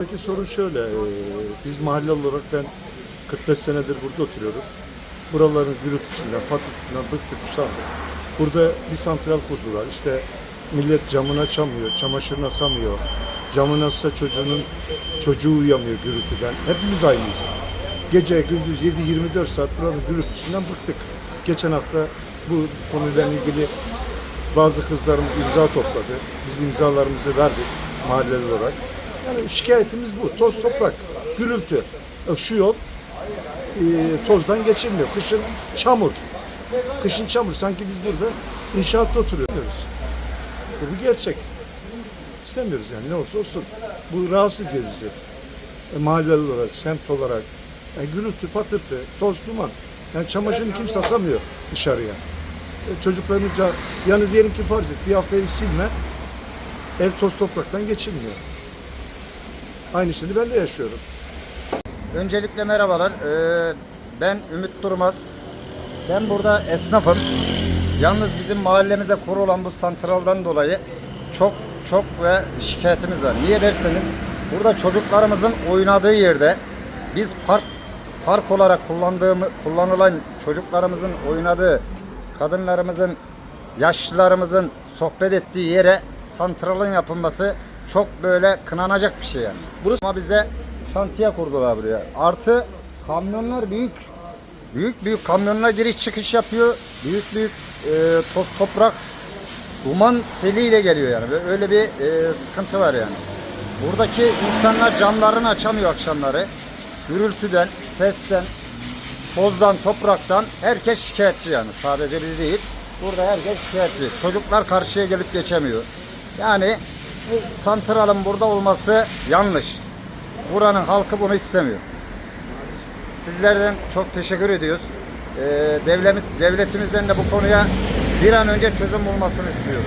Peki sorun şöyle, e, biz mahalle olarak ben 45 senedir burada oturuyorum. Buraların gürültüsünden, patırtısından bıktık, usandık. Burada bir santral kurdular. İşte millet camını açamıyor, çamaşırını asamıyor. Camını assa çocuğunun çocuğu uyuyamıyor gürültüden. Hepimiz aynıyız. Gece gündüz 7-24 saat buranın gürültüsünden bıktık. Geçen hafta bu konuyla ilgili bazı kızlarımız imza topladı. Biz imzalarımızı verdik mahalleli olarak. Yani şikayetimiz bu. Toz toprak, gürültü. Şu yol e, tozdan geçilmiyor. Kışın çamur. Kışın çamur. Sanki biz burada inşaatta oturuyoruz. Bu gerçek. İstemiyoruz yani ne olursa olsun. Bu rahatsız ediyor bizi. E, mahalleli olarak, semt olarak. Yani gürültü, patırtı, toz, duman. Yani çamaşırını kimse asamıyor dışarıya. E, çocuklarımızca yani diyelim ki farz et bir hafta evi silme ev toz topraktan geçilmiyor. Aynısını ben de yaşıyorum. Öncelikle merhabalar. Ee, ben Ümit Durmaz. Ben burada esnafım. Yalnız bizim mahallemize kurulan bu santraldan dolayı çok çok ve şikayetimiz var. Niye derseniz burada çocuklarımızın oynadığı yerde biz park park olarak kullandığımı kullanılan çocuklarımızın oynadığı kadınlarımızın yaşlılarımızın sohbet ettiği yere santralın yapılması çok böyle kınanacak bir şey yani. Burası ama bize şantiye kurdular buraya. Artı kamyonlar büyük büyük büyük kamyonlar giriş çıkış yapıyor. Büyük büyük e, toz toprak duman seliyle geliyor yani. Ve Öyle bir e, sıkıntı var yani. Buradaki insanlar camlarını açamıyor akşamları. Gürültüden, sesten, tozdan, topraktan herkes şikayetçi yani. Sadece biz değil. Burada herkes şikayetçi. Çocuklar karşıya gelip geçemiyor. Yani bu santralın burada olması yanlış. Buranın halkı bunu istemiyor. Sizlerden çok teşekkür ediyoruz. Ee, devlet, devletimizden de bu konuya bir an önce çözüm bulmasını istiyoruz.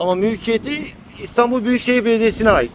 Ama mülkiyeti İstanbul Büyükşehir Belediyesi'ne ait.